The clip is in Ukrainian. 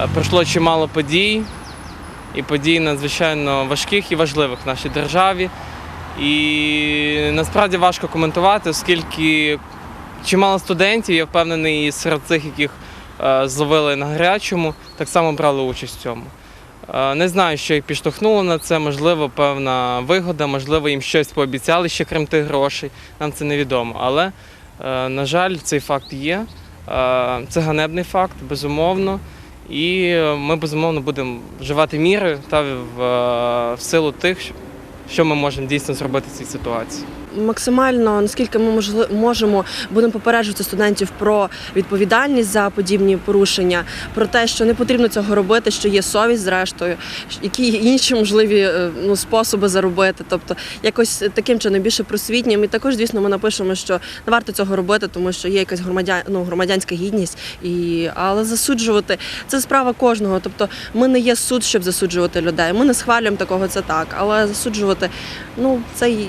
Е, Пройшло чимало подій, і подій надзвичайно важких і важливих в нашій державі. І насправді важко коментувати, оскільки чимало студентів, я впевнений, і серед цих, яких е, зловили на гарячому, так само брали участь в цьому. Е, Не знаю, що їх підштовхнуло на це, можливо, певна вигода, можливо, їм щось пообіцяли ще крім тих грошей. Нам це невідомо. Але, на жаль, цей факт є. Це ганебний факт, безумовно. І ми безумовно будемо вживати міри та в, е, в силу тих, що ми можемо дійсно зробити в цій ситуації. Максимально наскільки ми можемо, будемо попереджувати студентів про відповідальність за подібні порушення, про те, що не потрібно цього робити, що є совість, зрештою, які інші можливі е, ну, способи заробити. Тобто якось таким чином більше просвітнім. І також, звісно, ми напишемо, що не варто цього робити, тому що є якась громадян, ну, громадянська гідність. І... Але засуджувати це справа кожного. Тобто ми не є суд, щоб засуджувати людей. Ми не схвалюємо такого, це так, але засуджувати, ну це